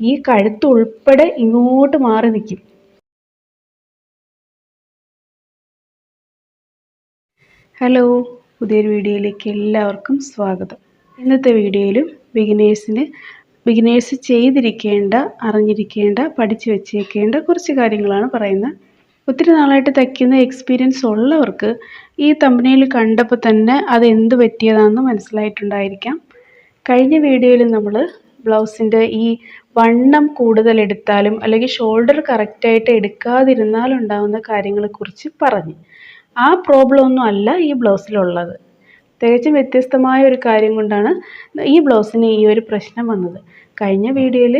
ഈ കഴുത്ത് ഉൾപ്പെടെ ഇങ്ങോട്ട് മാറി നിൽക്കും ഹലോ പുതിയൊരു വീഡിയോയിലേക്ക് എല്ലാവർക്കും സ്വാഗതം. ഇന്നത്തെ വീഡിയോയിലും ബിഗിനേഴ്സിന് ബിഗിനേഴ്സ് ചെയ്തിരിക്കേണ്ട അറിഞ്ഞിരിക്കേണ്ട പഠിച്ചു വച്ചേക്കേണ്ട കുറച്ച് കാര്യങ്ങളാണ് പറയുന്നത്. ഒത്തിരി നാളായിട്ട് തയ്ക്കുന്ന എക്സ്പീരിയൻസ് ഉള്ളവർക്ക് ഈ തമ്പനയിൽ കണ്ടപ്പോൾ തന്നെ അത് എന്ത് പറ്റിയതാണെന്ന് മനസ്സിലായിട്ടുണ്ടായിരിക്കാം. കഴിഞ്ഞ വീഡിയോയിൽ നമ്മൾ ബ്ലൗസിന്റെ ഈ വണ്ണം കൂടുതൽ എടുത്താലും അല്ലെങ്കിൽ ഷോൾഡർ കറക്റ്റായിട്ട് എടുക്കാതിരുന്നാലും ഉണ്ടാകുന്ന കാര്യങ്ങളെക്കുറിച്ച് പറഞ്ഞു. ആ പ്രോബ്ലം ഒന്നും അല്ല ഈ ബ്ലൗസിലുള്ളത് തികച്ചും വ്യത്യസ്തമായ ഒരു കാര്യം കൊണ്ടാണ് ഈ ബ്ലൗസിന് ഈ ഒരു പ്രശ്നം വന്നത്. കഴിഞ്ഞ വീഡിയോയിൽ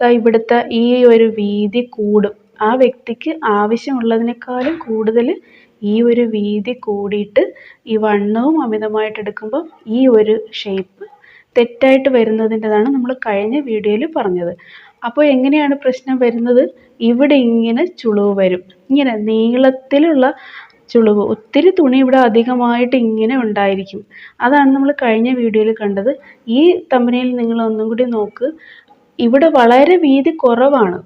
ഇവിടുത്തെ ഈ ഒരു വീതി കൂടും. ആ വ്യക്തിക്ക് ആവശ്യമുള്ളതിനേക്കാളും കൂടുതൽ ഈ ഒരു വീതി കൂടിയിട്ട് ഈ വണ്ണവും അമിതമായിട്ട് എടുക്കുമ്പോൾ ഈ ഒരു ഷേപ്പ് തെറ്റായിട്ട് വരുന്നതിന്റെതാണ് നമ്മൾ കഴിഞ്ഞ വീഡിയോയിൽ പറഞ്ഞത്. അപ്പോൾ എങ്ങനെയാണ് പ്രശ്നം വരുന്നത്? ഇവിടെ ഇങ്ങനെ ചുളിവ് വരും. ഇങ്ങനെ നീളത്തിലുള്ള ചുളിവ്. ഒത്തിരി തുണി ഇവിടെ അധികമായിട്ട് ഇങ്ങനെ ഉണ്ടായിരിക്കും. അതാണ് നമ്മൾ കഴിഞ്ഞ വീഡിയോയിൽ കണ്ടത്. ഈ തമ്പനയിൽ നിങ്ങൾ ഒന്നും കൂടി നോക്ക്. ഇവിടെ വളരെ വീതി കുറവാണ്.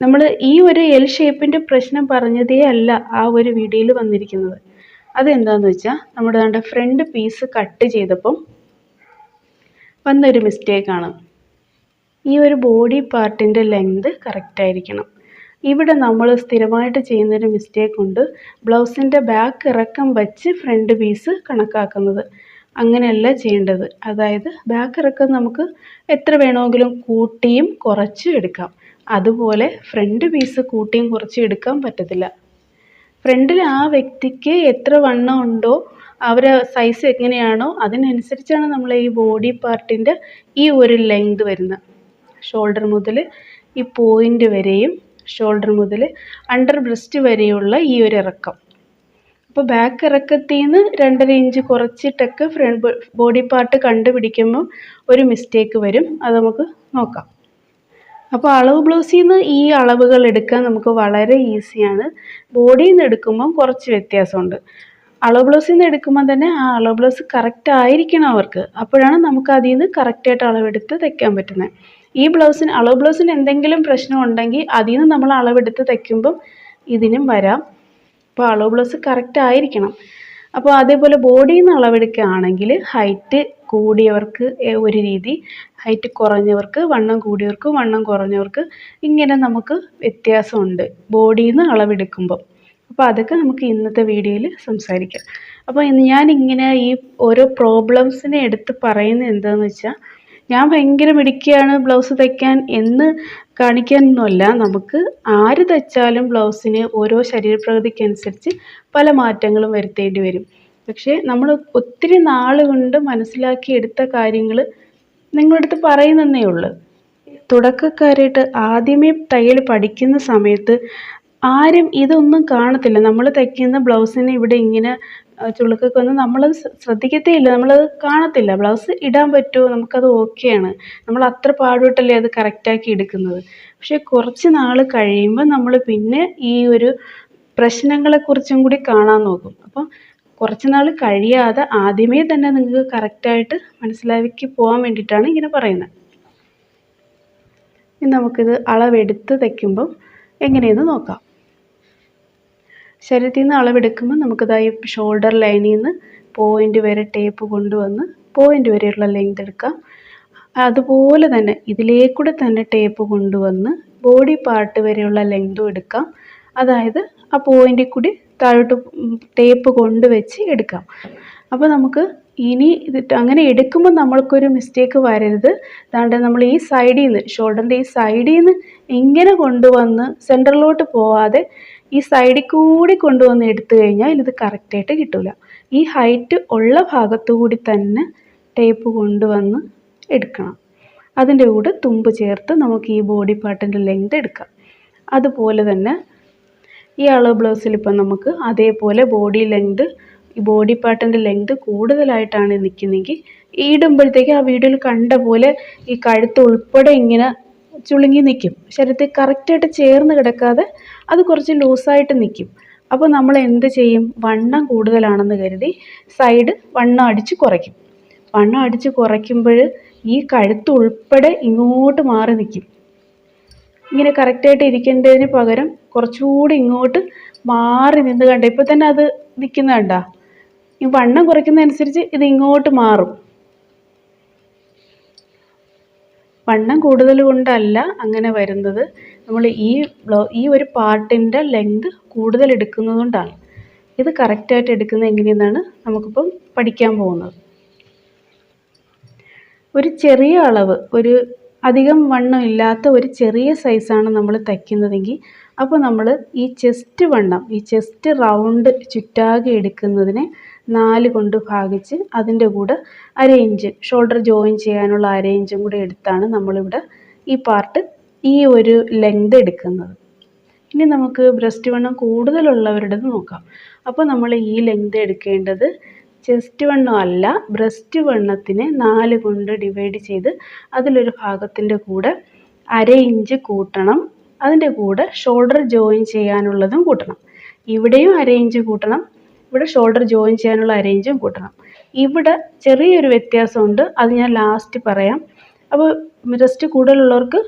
നമ്മൾ ഈ ഒരു എൽ ഷേപ്പിന്റെ പ്രശ്നം പറഞ്ഞതേ അല്ല ആ ഒരു വീഡിയോയിൽ വന്നിരിക്കുന്നത്. അതെന്താണെന്ന് വെച്ചാൽ നമ്മുടെ ഫ്രണ്ട് പീസ് കട്ട് ചെയ്തപ്പം വന്നൊരു മിസ്റ്റേക്കാണ് ഈ ഒരു ബോഡി പാർട്ടിന്റെ ലെങ്ത് കറക്റ്റായിരിക്കണം ഇവിടെ നമ്മൾ സ്ഥിരമായിട്ട് ചെയ്യുന്നൊരു മിസ്റ്റേക്ക് ഉണ്ട്. ബ്ലൗസിന്റെ ബാക്ക് ഇറക്കം വച്ച് ഫ്രണ്ട് പീസ് കണക്കാക്കുന്നത്. അങ്ങനെയല്ല ചെയ്യേണ്ടത്. അതായത് ബാക്ക് ഇറക്കം നമുക്ക് എത്ര വേണമെങ്കിലും കൂട്ടിയും കുറച്ചും എടുക്കാം. അതുപോലെ ഫ്രണ്ട് പീസ് കൂട്ടിയും കുറച്ചും എടുക്കാൻ പറ്റത്തില്ല. ഫ്രണ്ടിൽ ആ വ്യക്തിക്ക് എത്ര വണ്ണം ഉണ്ടോ അവരെ സൈസ് എങ്ങനെയാണോ അതിനനുസരിച്ചാണ് നമ്മൾ ഈ ബോഡി പാർട്ടിന്റെ ഈ ഒരു ലെങ്ത് വരുന്നത്. ഷോൾഡർ മുതൽ ഈ പോയിന്റ് വരെയും ഷോൾഡർ മുതൽ അണ്ടർ ബ്രസ്റ്റ് വരെയുള്ള ഈ ഒരു ഇറക്കം. അപ്പോൾ ബാക്ക് ഇറക്കത്തിൽ നിന്ന് രണ്ടര ഇഞ്ച് കുറച്ചിട്ടൊക്കെ ഫ്രണ്ട് ബോഡി പാർട്ട് കണ്ടുപിടിക്കുമ്പോൾ ഒരു മിസ്റ്റേക്ക് വരും. അത് നമുക്ക് നോക്കാം. അപ്പോൾ അളവ് ബ്ലൗസിൽ നിന്ന് ഈ അളവുകൾ എടുക്കാൻ നമുക്ക് വളരെ ഈസിയാണ് ബോഡിയിൽ നിന്ന് എടുക്കുമ്പം കുറച്ച് വ്യത്യാസമുണ്ട്. അളവ് ബ്ലൗസിൽ നിന്ന് എടുക്കുമ്പോൾ തന്നെ ആ അളവ് ബ്ലൗസ് കറക്റ്റ് ആയിരിക്കണം അവർക്ക്. അപ്പോഴാണ് നമുക്ക് അതിൽ നിന്ന് കറക്റ്റായിട്ട് അളവെടുത്ത് തയ്ക്കാൻ പറ്റുന്നത് ഈ ബ്ലൗസിന് അളവ് ബ്ലൗസിന് എന്തെങ്കിലും പ്രശ്നം ഉണ്ടെങ്കിൽ അതിൽ നിന്ന് നമ്മൾ അളവെടുത്ത് തയ്ക്കുമ്പം ഇതിനും വരാം. അപ്പോൾ അളവ് ബ്ലൗസ് കറക്റ്റ് ആയിരിക്കണം. അപ്പോൾ അതേപോലെ ബോഡിയിൽ നിന്ന് അളവെടുക്കുകയാണെങ്കിൽ ഹൈറ്റ് കൂടിയവർക്ക് ഒരു രീതി. ഹൈറ്റ് കുറഞ്ഞവർക്ക് വണ്ണം കൂടിയവർക്ക് വണ്ണം കുറഞ്ഞവർക്ക് ഇങ്ങനെ നമുക്ക് വ്യത്യാസമുണ്ട് ബോഡിയിൽ നിന്ന് അളവെടുക്കുമ്പോൾ അപ്പോൾ അതൊക്കെ നമുക്ക് ഇന്നത്തെ വീഡിയോയിൽ സംസാരിക്കാം. അപ്പോൾ ഞാനിങ്ങനെ ഈ ഓരോ പ്രോബ്ലംസിനെ എടുത്ത് പറയുന്നത് എന്താണെന്ന് വെച്ചാൽ ഞാൻ ഭയങ്കര മിടുക്കിയാണ് ബ്ലൗസ് തയ്ക്കാൻ എന്ന് കാണിക്കാനൊന്നുമല്ല. നമുക്ക് ആര് തയ്ച്ചാലും ബ്ലൗസിന് ഓരോ ശരീരപ്രകൃതിക്കനുസരിച്ച് പല മാറ്റങ്ങളും വരുത്തേണ്ടി വരും. പക്ഷേ നമ്മൾ ഒത്തിരി നാൾ കൊണ്ട് മനസ്സിലാക്കി എടുത്ത കാര്യങ്ങൾ നിങ്ങളുടെ അടുത്ത് പറയുന്നതേ ഉള്ളൂ. തുടക്കക്കാരായിട്ട് ആദ്യമേ തയ്യൽ പഠിക്കുന്ന സമയത്ത് ആരും ഇതൊന്നും കാണത്തില്ല. നമ്മൾ തയ്ക്കുന്ന ബ്ലൗസിന് ഇവിടെ ഇങ്ങനെ ചുളുക്കൊക്കെ വന്ന് നമ്മളത് ശ്രദ്ധിക്കത്തേ ഇല്ല നമ്മളത് കാണത്തില്ല. ബ്ലൗസ് ഇടാൻ പറ്റുമോ? നമുക്കത് ഓക്കെയാണ്. നമ്മൾ അത്ര പാടുപെട്ടല്ലേ അത് കറക്റ്റാക്കി എടുക്കുന്നത്. പക്ഷേ കുറച്ച് നാൾ കഴിയുമ്പോൾ നമ്മൾ പിന്നെ ഈ ഒരു പ്രശ്നങ്ങളെക്കുറിച്ചും കൂടി കാണാൻ നോക്കും. അപ്പം കുറച്ച് നാൾ കഴിയാതെ ആദ്യമേ തന്നെ നിങ്ങൾക്ക് കറക്റ്റായിട്ട് മനസ്സിലാക്കി പോകാൻ വേണ്ടിയിട്ടാണ് ഇങ്ങനെ പറയുന്നത്. ഇനി നമുക്കിത് അളവെടുത്ത് തയ്ക്കുമ്പം എങ്ങനെയെന്ന് നോക്കാം. ശരീരത്തിൽ നിന്ന് അളവെടുക്കുമ്പോൾ ഈ ഷോൾഡർ ലൈനിൽ നിന്ന് പോയിന്റ് വരെ ടേപ്പ് കൊണ്ടുവന്ന് പോയിന്റ് വരെയുള്ള ലെങ്ത് എടുക്കാം. അതുപോലെ തന്നെ ഇതിലേക്കൂടെ തന്നെ ടേപ്പ് കൊണ്ടുവന്ന് ബോഡി പാർട്ട് വരെയുള്ള ലെങ്തും എടുക്കാം. അതായത് ആ പോയിന്റിൽ കൂടി താഴോട്ട് ടേപ്പ് കൊണ്ടുവച്ച് എടുക്കാം. അപ്പോൾ നമുക്ക് ഇനി ഇത് അങ്ങനെ എടുക്കുമ്പോൾ നമ്മൾക്കൊരു മിസ്റ്റേക്ക് വരരുത്. അതാണ്ട് നമ്മൾ ഈ സൈഡിൽ നിന്ന് ഷോൾഡറിന്റെ ഈ സൈഡിൽ നിന്ന് ഇങ്ങനെ കൊണ്ടുവന്ന് സെന്ററിലോട്ട് പോവാതെ ഈ സൈഡിൽ കൂടി കൊണ്ടുവന്ന് എടുത്തു കഴിഞ്ഞാൽ ഇത് കറക്റ്റായിട്ട് കിട്ടില്ല ഈ ഹൈറ്റ് ഉള്ള ഭാഗത്തു കൂടി തന്നെ ടേപ്പ് കൊണ്ടുവന്ന് എടുക്കണം. അതിന്റെ കൂടെ തുമ്പ് ചേർത്ത് നമുക്ക് ഈ ബോഡി പാർട്ടിന്റെ ലെങ്ത് എടുക്കാം. അതുപോലെ തന്നെ ഈ അളവ് ബ്ലൗസിൽ ഇപ്പം നമുക്ക് അതേപോലെ ബോഡി ലെങ്ത് ഈ ബോഡി പാർട്ടിന്റെ ലെങ്ത് കൂടുതലായിട്ടാണ് നിൽക്കുന്നതെങ്കിൽ ഇടുമ്പോഴത്തേക്ക് ആ വീഡിയോയിൽ കണ്ട പോലെ ഈ കഴുത്ത് ഉൾപ്പെടെ ഇങ്ങനെ ചുളുങ്ങി നിൽക്കും ശരീരത്തിൽ കറക്റ്റായിട്ട് ചേർന്ന് കിടക്കാതെ അത് കുറച്ച് ലൂസായിട്ട് നിൽക്കും അപ്പോൾ നമ്മൾ എന്ത് ചെയ്യും? വണ്ണം കൂടുതലാണെന്ന് കരുതി സൈഡ് വണ്ണം അടിച്ച് കുറയ്ക്കും. വണ്ണം അടിച്ച് കുറയ്ക്കുമ്പോൾ ഈ കഴുത്ത് ഉൾപ്പെടെ ഇങ്ങോട്ട് മാറി നിൽക്കും ഇങ്ങനെ കറക്റ്റായിട്ട് ഇരിക്കേണ്ടതിന് പകരം കുറച്ചുകൂടി ഇങ്ങോട്ട് മാറി നിന്ന് കണ്ട? ഇപ്പം തന്നെ അത് നിൽക്കുന്ന കണ്ട? ഈ വണ്ണം കുറയ്ക്കുന്നതനുസരിച്ച് ഇത് ഇങ്ങോട്ട് മാറും. വണ്ണം കൂടുതൽ കൊണ്ടല്ല അങ്ങനെ വരുന്നത്. നമ്മൾ ഈ ഈ ഒരു പാർട്ടിന്റെ ലെങ്ത് കൂടുതൽ എടുക്കുന്നത് കൊണ്ടാണ്. ഇത് കറക്റ്റായിട്ട് എടുക്കുന്നത് എങ്ങനെയെന്നാണ് നമുക്കിപ്പം പഠിക്കാൻ പോകുന്നത്. ഒരു ചെറിയ അളവ് ഒരു അധികം വണ്ണം ഇല്ലാത്ത ഒരു ചെറിയ സൈസാണ് നമ്മൾ തയ്ക്കുന്നതെങ്കിൽ അപ്പോൾ നമ്മൾ ഈ ചെസ്റ്റ് വണ്ണം ഈ ചെസ്റ്റ് റൗണ്ട് ചുറ്റാകെ എടുക്കുന്നതിനെ നാല് കൊണ്ട് ഭാഗിച്ച് അതിന്റെ കൂടെ അരേഞ്ച് ഷോൾഡർ ജോയിൻ ചെയ്യാനുള്ള അരേഞ്ചും കൂടെ എടുത്താണ് നമ്മളിവിടെ ഈ പാർട്ട് ഈ ഒരു ലെങ്ത് എടുക്കുന്നത്. ഇനി നമുക്ക് ബ്രസ്റ്റ് വണ്ണം കൂടുതലുള്ളവരുടെ നോക്കാം. അപ്പോൾ നമ്മൾ ഈ ലെങ്ത് എടുക്കേണ്ടത് ചെസ്റ്റ് വണ്ണം അല്ല ബ്രസ്റ്റ് വണ്ണത്തിനെ നാല് കൊണ്ട് ഡിവൈഡ് ചെയ്ത് അതിലൊരു ഭാഗത്തിന്റെ കൂടെ അര ഇഞ്ച് കൂട്ടണം. അതിന്റെ കൂടെ ഷോൾഡർ ജോയിൻ ചെയ്യാനുള്ളതും കൂട്ടണം. ഇവിടെയും അരേഞ്ച് കൂട്ടണം ഇവിടെ ഷോൾഡർ ജോയിൻ ചെയ്യാനുള്ള അരേഞ്ചും കൂട്ടണം. ഇവിടെ ചെറിയൊരു വ്യത്യാസമുണ്ട് അത് ഞാൻ ലാസ്റ്റ് പറയാം. അപ്പോൾ ബ്രസ്റ്റ് കൂടുതലുള്ളവർക്ക്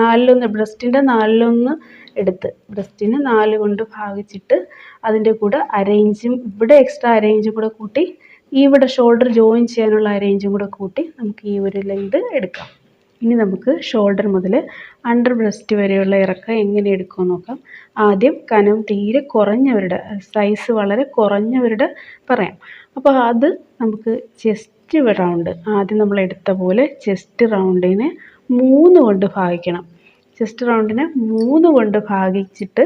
നാലിലൊന്ന് ബ്രസ്റ്റിന്റെ നാലിലൊന്ന് എടുത്ത് ബ്രസ്റ്റിന് നാല് കൊണ്ട് ഭാഗിച്ചിട്ട് അതിന്റെ കൂടെ അരേഞ്ചും ഇവിടെ എക്സ്ട്രാ അരേഞ്ചും കൂടെ കൂട്ടി ഇവിടെ ഷോൾഡർ ജോയിൻ ചെയ്യാനുള്ള അരേഞ്ചും കൂടെ കൂട്ടി നമുക്ക് ഈ ഒരു ലെങ്ത് എടുക്കാം. ഇനി നമുക്ക് ഷോൾഡർ മുതൽ അണ്ടർ ബ്രസ്റ്റ് വരെയുള്ള ഇറക്കം എങ്ങനെ എടുക്കുമെന്ന് നോക്കാം. ആദ്യം കനം തീരെ കുറഞ്ഞവരുടെ സൈസ് വളരെ കുറഞ്ഞവരുടെ പറയാം. അപ്പോൾ അത് നമുക്ക് ചെസ്റ്റ് റൗണ്ട് ആദ്യം നമ്മൾ എടുത്ത പോലെ ചെസ്റ്റ് റൗണ്ടിനെ മൂന്ന് കൊണ്ട് ഭാഗിക്കണം. ചെസ്റ്റ് റൗണ്ടിനെ മൂന്ന് കൊണ്ട് ഭാഗിച്ചിട്ട്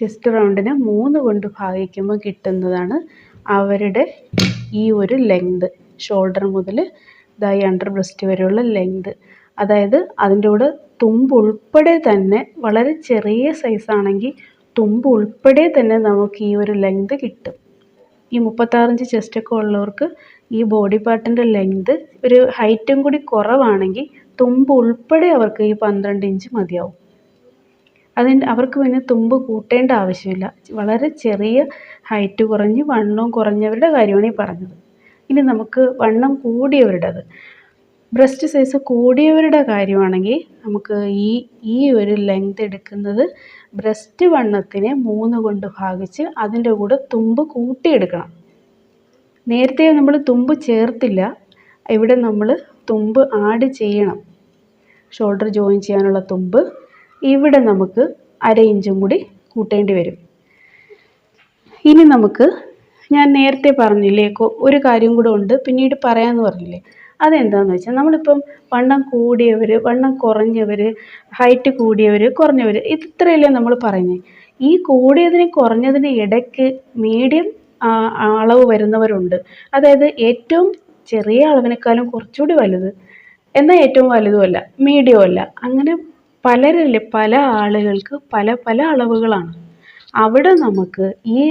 ചെസ്റ്റ് റൗണ്ടിനെ മൂന്ന് കൊണ്ട് ഭാഗിക്കുമ്പോൾ കിട്ടുന്നതാണ് അവരുടെ ഈ ഒരു ലെങ്ത് ഷോൾഡർ മുതൽ ഇതായി അണ്ടർ ബ്രസ്റ്റ് വരെയുള്ള ലെങ്ത് അതായത് അതിന്റെ കൂടെ തുമ്പ് ഉൾപ്പെടെ തന്നെ വളരെ ചെറിയ സൈസാണെങ്കിൽ തുമ്പ് ഉൾപ്പെടെ തന്നെ നമുക്ക് ഈ ഒരു ലെങ്ത് കിട്ടും. ഈ മുപ്പത്താറിഞ്ച് ചെസ്റ്റൊക്കെ ഉള്ളവർക്ക് ഈ ബോഡി പാർട്ടിന്റെ ലെങ്ത് ഒരു ഹൈറ്റും കൂടി കുറവാണെങ്കിൽ തുമ്പ് ഉൾപ്പെടെ അവർക്ക് ഈ പന്ത്രണ്ട് ഇഞ്ച് മതിയാവും. അതിന് അവർക്ക് പിന്നെ തുമ്പ് കൂട്ടേണ്ട ആവശ്യമില്ല. വളരെ ചെറിയ ഹൈറ്റ് കുറഞ്ഞ് വണ്ണവും കുറഞ്ഞവരുടെ കാര്യമാണ് ഈ പറഞ്ഞത്. ഇനി നമുക്ക് വണ്ണം കൂടിയവരുടേത്. ബ്രസ്റ്റ് സൈസ് കൂടിയവരുടെ കാര്യമാണെങ്കിൽ നമുക്ക് ഈ ഈ ഒരു ലെങ്ത് എടുക്കുന്നത് ബ്രസ്റ്റ് വണ്ണത്തിനെ മൂന്ന് കൊണ്ട് ഭാഗിച്ച് അതിന്റെ കൂടെ തുമ്പ് കൂട്ടിയെടുക്കണം. നേരത്തെ നമ്മൾ തുമ്പ് ചേർത്തില്ല. ഇവിടെ നമ്മൾ തുമ്പ് ആഡ് ചെയ്യണം. ഷോൾഡർ ജോയിൻ ചെയ്യാനുള്ള തുമ്പ് ഇവിടെ നമുക്ക് അര ഇഞ്ചും കൂടി കൂട്ടേണ്ടി വരും. ഇനി നമുക്ക് ഞാൻ നേരത്തെ പറഞ്ഞില്ലേ ഒരു കാര്യം കൂടെ ഉണ്ട് പിന്നീട് പറയാമെന്ന് പറഞ്ഞില്ലേ. അതെന്താണെന്ന് വെച്ചാൽ നമ്മളിപ്പം വണ്ണം കൂടിയവർ വണ്ണം കുറഞ്ഞവർ ഹൈറ്റ് കൂടിയവർ കുറഞ്ഞവർ ഇത്രയല്ലേ നമ്മൾ പറയുന്നത് ഈ കൂടിയതിന് കുറഞ്ഞതിന് ഇടയ്ക്ക് മീഡിയം അളവ് വരുന്നവരുണ്ട്. അതായത് ഏറ്റവും ചെറിയ അളവിനേക്കാളും കുറച്ചുകൂടി വലുത്. എന്നാൽ ഏറ്റവും വലുതുമല്ല മീഡിയവും അങ്ങനെ പലരല്ലേ പല ആളുകൾക്ക് പല പല അളവുകളാണ്. അവിടെ നമുക്ക് ഈ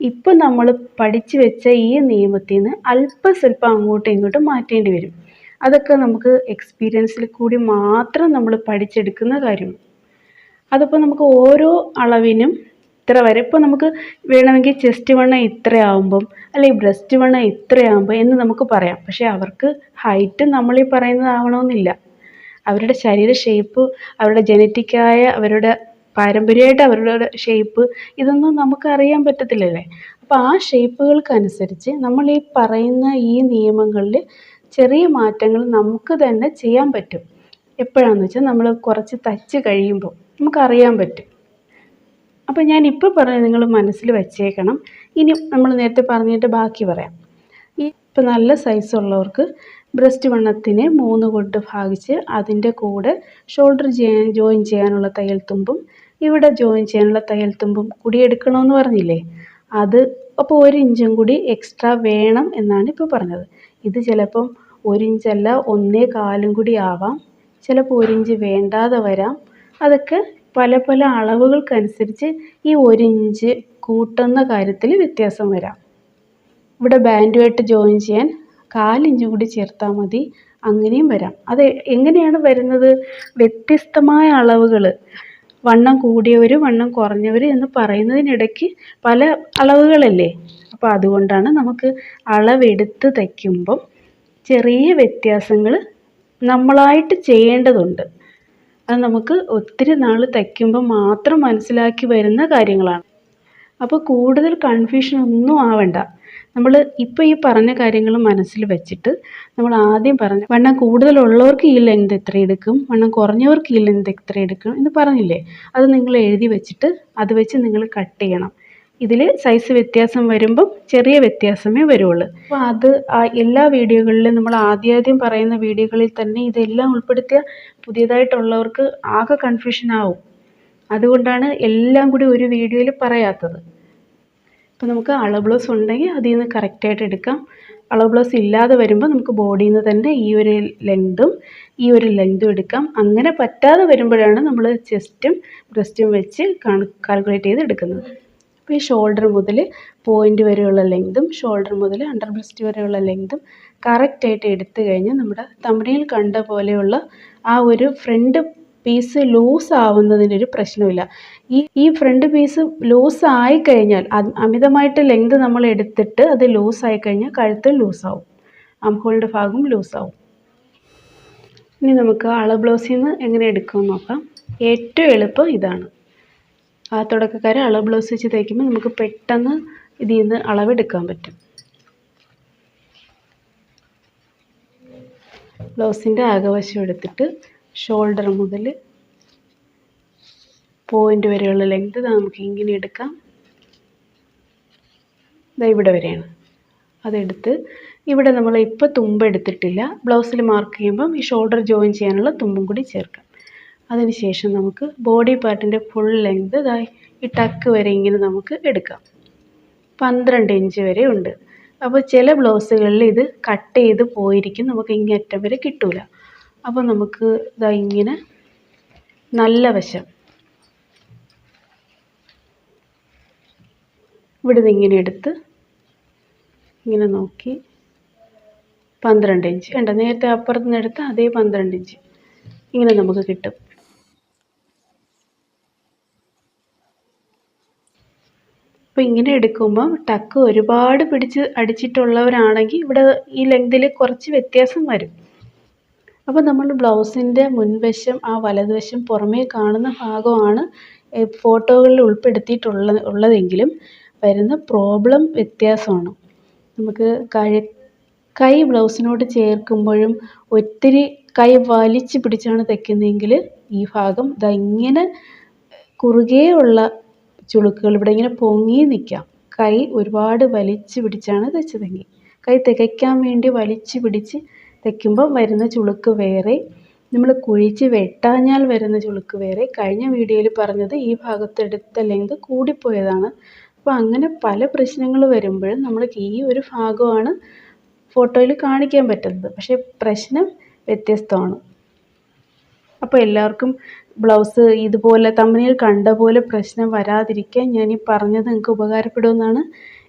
ഇപ്പം നമ്മൾ പഠിച്ചു വെച്ച ഈ നിയമത്തിൽ നിന്ന് അല്പസ്വല്പം അങ്ങോട്ടും ഇങ്ങോട്ടും മാറ്റേണ്ടി വരും. അതൊക്കെ നമുക്ക് എക്സ്പീരിയൻസിൽ കൂടി മാത്രം നമ്മൾ പഠിച്ചെടുക്കുന്ന കാര്യം. അതിപ്പോൾ നമുക്ക് ഓരോ അളവിനും ഇത്ര വരെ. ഇപ്പോൾ നമുക്ക് വേണമെങ്കിൽ ചെസ്റ്റ് വണ്ണം ഇത്രയാവുമ്പം അല്ലെങ്കിൽ ബ്രസ്റ്റ് വണ്ണം ഇത്രയാവുമ്പോൾ എന്ന് നമുക്ക് പറയാം. പക്ഷേ അവർക്ക് ഹൈറ്റ് നമ്മളീ പറയുന്നതാവണമെന്നില്ല അവരുടെ ശരീര ഷേപ്പ് അവരുടെ ജനറ്റിക്കായ അവരുടെ പാരമ്പര്യമായിട്ട് അവരുടെ ഷേപ്പ് ഇതൊന്നും നമുക്ക് അറിയാൻ പറ്റത്തില്ലല്ലേ? അപ്പോൾ ആ ഷേപ്പുകൾക്കനുസരിച്ച് നമ്മൾ ഈ പറയുന്ന ഈ നിയമങ്ങളിൽ ചെറിയ മാറ്റങ്ങൾ നമുക്ക് തന്നെ ചെയ്യാൻ പറ്റും. എപ്പോഴാണെന്ന് വെച്ചാൽ നമ്മൾ കുറച്ച് തച്ച് കഴിയുമ്പോൾ നമുക്കറിയാൻ പറ്റും. അപ്പോൾ ഞാൻ ഇപ്പോൾ പറഞ്ഞ നിങ്ങൾ മനസ്സിൽ വെച്ചേക്കണം. ഇനി നമ്മൾ നേരത്തെ പറഞ്ഞിട്ട് ബാക്കി പറയാം. ഈ ഇപ്പോൾ നല്ല സൈസ് ഉള്ളവർക്ക് ബ്രസ്റ്റ് വണ്ണത്തിനെ മൂന്ന് കൊണ്ട് ഭാഗിച്ച് അതിന്റെ കൂടെ ഷോൾഡർ ചെയ്യാൻ ജോയിൻ ചെയ്യാനുള്ള തയ്യൽ തുമ്പും ഇവിടെ ജോയിൻ ചെയ്യാനുള്ള തയ്യൽ തുമ്പും കൂടി എടുക്കണമെന്ന് പറഞ്ഞില്ലേ? അത് അപ്പോൾ ഒരു ഇഞ്ചും കൂടി എക്സ്ട്രാ വേണം എന്നാണ് ഇപ്പോൾ പറഞ്ഞത്. ഇത് ചിലപ്പം ഒരു ഇഞ്ചല്ല ഒന്നേ കാലും കൂടി ആവാം. ചിലപ്പോൾ ഒരു ഇഞ്ച് വേണ്ടാതെ വരാം. അതൊക്കെ പല പല അളവുകൾക്കനുസരിച്ച് ഈ ഒരു ഇഞ്ച് കൂട്ടുന്ന കാര്യത്തിൽ വ്യത്യാസം വരാം. ഇവിടെ ബാൻഡുമായിട്ട് ജോയിൻ ചെയ്യാൻ കാലിഞ്ച് കൂടി ചേർത്താൽ മതി. അങ്ങനെയും വരാം. അത് എങ്ങനെയാണ് വരുന്നത്? വ്യത്യസ്തമായ അളവുകൾ വണ്ണം കൂടിയവർ വണ്ണം കുറഞ്ഞവർ എന്ന് പറയുന്നതിനിടയ്ക്ക് പല അളവുകളല്ലേ? അപ്പോൾ അതുകൊണ്ടാണ് നമുക്ക് അളവെടുത്ത് തയ്ക്കുമ്പം ചെറിയ വ്യത്യാസങ്ങൾ നമ്മളായിട്ട് ചെയ്യേണ്ടതുണ്ട്. അത് നമുക്ക് ഒത്തിരി നാൾ തയ്ക്കുമ്പോൾ മാത്രം മനസ്സിലാക്കി വരുന്ന കാര്യങ്ങളാണ്. അപ്പോൾ കൂടുതൽ കൺഫ്യൂഷൻ ഒന്നും ആവണ്ട. നമ്മൾ ഇപ്പോൾ ഈ പറഞ്ഞ കാര്യങ്ങൾ മനസ്സിൽ വെച്ചിട്ട് നമ്മൾ ആദ്യം പറഞ്ഞ വണ്ണം കൂടുതലുള്ളവർക്ക് ഈ ലെങ്ത് എത്ര എടുക്കും? വണ്ണം കുറഞ്ഞവർക്ക് ഈ ലെങ്ത് എത്ര എടുക്കും എന്ന് പറഞ്ഞില്ലേ? അത് നിങ്ങൾ എഴുതി വെച്ചിട്ട് അത് വെച്ച് നിങ്ങൾ കട്ട് ചെയ്യണം. ഇതിൽ സൈസ് വ്യത്യാസം വരുമ്പം ചെറിയ വ്യത്യാസമേ വരുള്ളൂ. അപ്പോൾ അത് എല്ലാ വീഡിയോകളിലും നമ്മൾ ആദ്യാദ്യം പറയുന്ന വീഡിയോകളിൽ തന്നെ ഇതെല്ലാം ഉൾപ്പെടുത്തിയ പുതിയതായിട്ടുള്ളവർക്ക് ആകെ കൺഫ്യൂഷൻ ആവും. അതുകൊണ്ടാണ് എല്ലാം കൂടി ഒരു വീഡിയോയിൽ പറയാത്തത്. അപ്പോൾ നമുക്ക് അളവ് ബ്ലൗസ് ഉണ്ടെങ്കിൽ അതിൽ നിന്ന് കറക്റ്റായിട്ട് എടുക്കാം. അളവ് ബ്ലൗസ് ഇല്ലാതെ വരുമ്പോൾ നമുക്ക് ബോഡിയിൽ നിന്ന് തന്നെ ഈ ഒരു ലെങ്തും ഈ ഒരു ലെങ്തും എടുക്കാം. അങ്ങനെ പറ്റാതെ വരുമ്പോഴാണ് നമ്മൾ ചെസ്റ്റും ബ്രസ്റ്റും വെച്ച് കാൽക്കുലേറ്റ് ചെയ്ത് എടുക്കുന്നത്. അപ്പോൾ ഈ ഷോൾഡർ മുതൽ പോയിന്റ് വരെയുള്ള ലെങ്തും ഷോൾഡർ മുതൽ അണ്ടർ ബ്രസ്റ്റ് വരെയുള്ള ലെങ്തും കറക്റ്റായിട്ട് എടുത്തു കഴിഞ്ഞാൽ നമ്മുടെ തമിഴിൽ കണ്ട പോലെയുള്ള ആ ഒരു ഫ്രണ്ട് പീസ് ലൂസ് ആവുന്നതിന്റെ ഒരു പ്രശ്നമില്ല. ഈ ഈ ഫ്രണ്ട് പീസ് ലൂസ് ആയി കഴിഞ്ഞാൽ അമിതമായിട്ട് ലെങ്ത് നമ്മൾ എടുത്തിട്ട് അത് ലൂസ് ആയി കഴിഞ്ഞാൽ കഴുത്ത് ലൂസാവും അംഹോളിന്റെ ഭാഗം ലൂസാവും ഇനി നമുക്ക് അള ബ്ലൗസിൽ നിന്ന് എങ്ങനെ എടുക്കുമെന്ന് നോക്കാം. ഏറ്റവും എളുപ്പം ഇതാണ്. ആ തുടക്കക്കാർ അളവ് ബ്ലൗസ് വെച്ച് തയ്ക്കുമ്പോൾ നമുക്ക് പെട്ടെന്ന് ഇതിൽ നിന്ന് അളവെടുക്കാൻ പറ്റും. ബ്ലൗസിന്റെ ആകവശം എടുത്തിട്ട് ഷോൾഡർ മുതൽ പോയിന്റ് വരെയുള്ള ലെങ്ത് നമുക്ക് ഇങ്ങനെ എടുക്കാം. ഇതാ ഇവിടെ വരെയാണ്. അതെടുത്ത് ഇവിടെ നമ്മൾ ഇപ്പോൾ തുമ്പ് എടുത്തിട്ടില്ല. ബ്ലൗസിൽ മാർക്ക് ചെയ്യുമ്പം ഈ ഷോൾഡർ ജോയിൻ ചെയ്യാനുള്ള തുമ്പും കൂടി ചേർക്കാം. അതിനുശേഷം നമുക്ക് ബോഡി പാർട്ടിന്റെ ഫുൾ ലെങ്ത് ഇതായി ഈ ടക്ക് വരെ ഇങ്ങനെ നമുക്ക് എടുക്കാം. പന്ത്രണ്ട് ഇഞ്ച് വരെ ഉണ്ട്. അപ്പോൾ ചില ബ്ലൗസുകളിൽ ഇത് കട്ട് ചെയ്ത് പോയിരിക്കും. നമുക്ക് ഇങ്ങേറ്റം വരെ കിട്ടൂല. അപ്പോൾ നമുക്ക് ഇതാ ഇങ്ങനെ നല്ല വശം. ഇവിടുന്ന് ഇങ്ങനെ എടുത്ത് ഇങ്ങനെ നോക്കി പന്ത്രണ്ട് ഇഞ്ച്. വേണ്ട നേരത്തെ അപ്പുറത്ത് നിന്ന് എടുത്ത് അതേ പന്ത്രണ്ട് ഇഞ്ച്. ഇങ്ങനെ നമുക്ക് കിട്ടും. അപ്പോൾ ഇങ്ങനെ എടുക്കുമ്പോൾ ടക്ക് ഒരുപാട് പിടിച്ച് അടിച്ചിട്ടുള്ളവരാണെങ്കിൽ ഇവിടെ ഈ ലെങ്തിൽ കുറച്ച് വ്യത്യാസം വരും. അപ്പോൾ നമ്മൾ ബ്ലൗസിന്റെ മുൻവശം ആ വലതുവശം പുറമേ കാണുന്ന ഭാഗമാണ് ഫോട്ടോകളിൽ ഉൾപ്പെടുത്തിയിട്ടുള്ള ഉള്ളതെങ്കിലും വരുന്ന പ്രോബ്ലം വ്യത്യാസമാണ്. നമുക്ക് കഴ കൈ ബ്ലൗസിനോട് ചേർക്കുമ്പോഴും ഒത്തിരി കൈ വലിച്ച് പിടിച്ചാണ് തയ്ക്കുന്നതെങ്കിൽ ഈ ഭാഗം ഇതാ ഇങ്ങനെ കുറുകെയുള്ള ചുളുക്കുകൾ ഇവിടെ ഇങ്ങനെ പൊങ്ങി നിൽക്കാം. കൈ ഒരുപാട് വലിച്ചു പിടിച്ചാണ് തയ്ച്ചതെങ്കിൽ. കൈ തികയ്ക്കാൻ വേണ്ടി വലിച്ചു പിടിച്ച് തയ്ക്കുമ്പോൾ വരുന്ന ചുളുക്ക് വേറെ നമ്മൾ കുഴിച്ച് വെട്ടാഞ്ഞാൽ വരുന്ന ചുളുക്ക് വേറെ. കഴിഞ്ഞ വീഡിയോയിൽ പറഞ്ഞത് ഈ ഭാഗത്തെടുത്ത ലെങ്ത് കൂടിപ്പോയതാണ്. അപ്പോൾ അങ്ങനെ പല പ്രശ്നങ്ങൾ വരുമ്പോഴും നമ്മൾക്ക് ഈ ഒരു ഭാഗമാണ് ഫോട്ടോയിൽ കാണിക്കാൻ പറ്റുന്നത്. പക്ഷേ പ്രശ്നം വ്യത്യസ്തമാണ്. അപ്പോൾ എല്ലാവർക്കും ബ്ലൗസ് ഇതുപോലെ തമ്പനിയിൽ കണ്ട പോലെ പ്രശ്നം വരാതിരിക്കാൻ ഞാൻ ഈ പറഞ്ഞത് നിങ്ങൾക്ക് ഉപകാരപ്പെടുമെന്നാണ്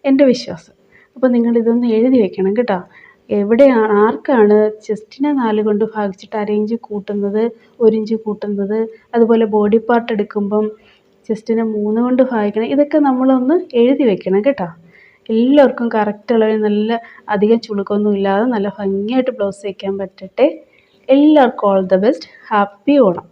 എന്റെ വിശ്വാസം. അപ്പോൾ നിങ്ങളിതൊന്ന് എഴുതി വെക്കണം കേട്ടോ. എവിടെയാണ് ആർക്കാണ് ചെസ്റ്റിനെ നാല് കൊണ്ട് ഭാഗിച്ചിട്ട് അരയിഞ്ച് കൂട്ടുന്നത് ഒരിഞ്ച് കൂട്ടുന്നത്? അതുപോലെ ബോഡി പാർട്ട് എടുക്കുമ്പം ചെസ്റ്റിനെ മൂന്ന് കൊണ്ട് ഭാഗിക്കണം. ഇതൊക്കെ നമ്മളൊന്ന് എഴുതി വെക്കണം കേട്ടോ. എല്ലാവർക്കും കറക്റ്റ് അളവിൽ നല്ല അധികം ചുളുക്കൊന്നും ഇല്ലാതെ നല്ല ഭംഗിയായിട്ട് ബ്ലൗസ് തയ്ക്കാൻ പറ്റട്ടെ. എല്ലാവർക്കും all the best happy Onam.